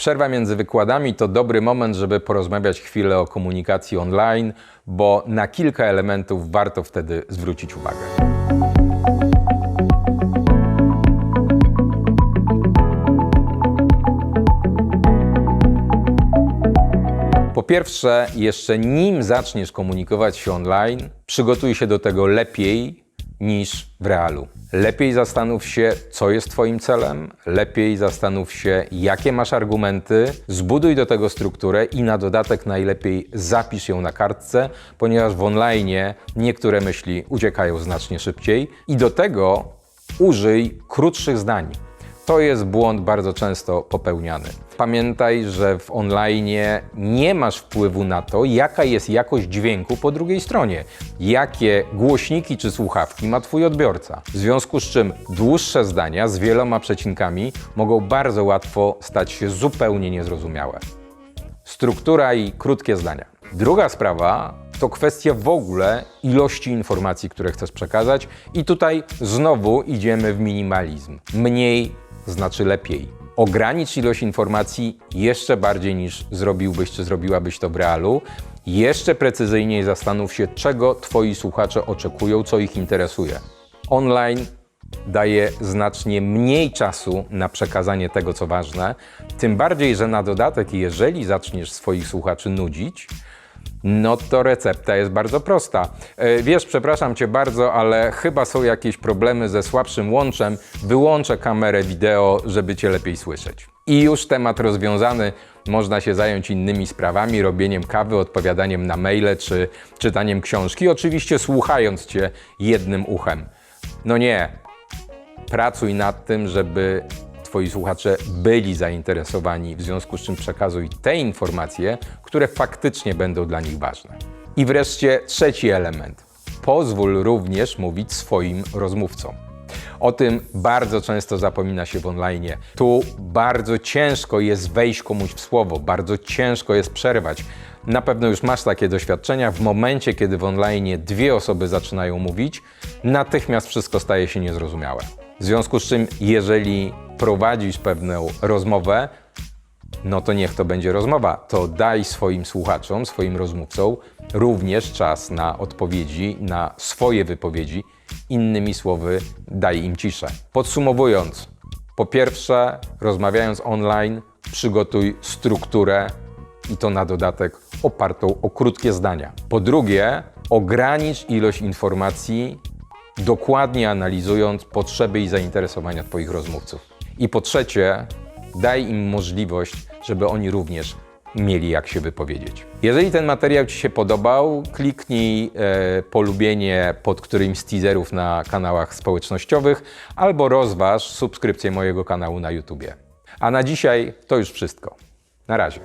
Przerwa między wykładami to dobry moment, żeby porozmawiać chwilę o komunikacji online, bo na kilka elementów warto wtedy zwrócić uwagę. Po pierwsze, jeszcze nim zaczniesz komunikować się online, przygotuj się do tego lepiej niż w realu. Lepiej zastanów się, co jest Twoim celem, lepiej zastanów się, jakie masz argumenty, zbuduj do tego strukturę i na dodatek najlepiej zapisz ją na kartce, ponieważ w online niektóre myśli uciekają znacznie szybciej i do tego użyj krótszych zdań. To jest błąd bardzo często popełniany. Pamiętaj, że w online nie masz wpływu na to, jaka jest jakość dźwięku po drugiej stronie, jakie głośniki czy słuchawki ma Twój odbiorca. W związku z czym dłuższe zdania z wieloma przecinkami mogą bardzo łatwo stać się zupełnie niezrozumiałe. Struktura i krótkie zdania. Druga sprawa to kwestia w ogóle ilości informacji, które chcesz przekazać, i tutaj znowu idziemy w minimalizm. Mniej znaczy lepiej. Ogranicz ilość informacji jeszcze bardziej niż zrobiłbyś czy zrobiłabyś to w realu. Jeszcze precyzyjniej zastanów się, czego Twoi słuchacze oczekują, co ich interesuje. Online daje znacznie mniej czasu na przekazanie tego, co ważne. Tym bardziej, że na dodatek, jeżeli zaczniesz swoich słuchaczy nudzić, no to recepta jest bardzo prosta. E, Wiesz, przepraszam cię bardzo, ale chyba są jakieś problemy ze słabszym łączem. Wyłączę kamerę wideo, żeby cię lepiej słyszeć. I już temat rozwiązany. Można się zająć innymi sprawami, robieniem kawy, odpowiadaniem na maile czy czytaniem książki, oczywiście słuchając cię jednym uchem. No nie, pracuj nad tym, żeby Twoi słuchacze byli zainteresowani, w związku z czym przekazuj te informacje, które faktycznie będą dla nich ważne. I wreszcie trzeci element. Pozwól również mówić swoim rozmówcom. O tym bardzo często zapomina się w online. Tu bardzo ciężko jest wejść komuś w słowo, bardzo ciężko jest przerwać. Na pewno już masz takie doświadczenia. W momencie, kiedy w online dwie osoby zaczynają mówić, natychmiast wszystko staje się niezrozumiałe. W związku z czym, jeżeli prowadzisz pewną rozmowę, no to niech to będzie rozmowa. To daj swoim słuchaczom, swoim rozmówcom również czas na odpowiedzi, na swoje wypowiedzi. Innymi słowy, daj im ciszę. Podsumowując, po pierwsze, rozmawiając online, przygotuj strukturę i to na dodatek opartą o krótkie zdania. Po drugie, ogranicz ilość informacji, dokładnie analizując potrzeby i zainteresowania Twoich rozmówców. I po trzecie, daj im możliwość, żeby oni również mieli jak się wypowiedzieć. Jeżeli ten materiał Ci się podobał, kliknij e, polubienie pod którymś z teaserów na kanałach społecznościowych albo rozważ subskrypcję mojego kanału na YouTubie. A na dzisiaj to już wszystko. Na razie.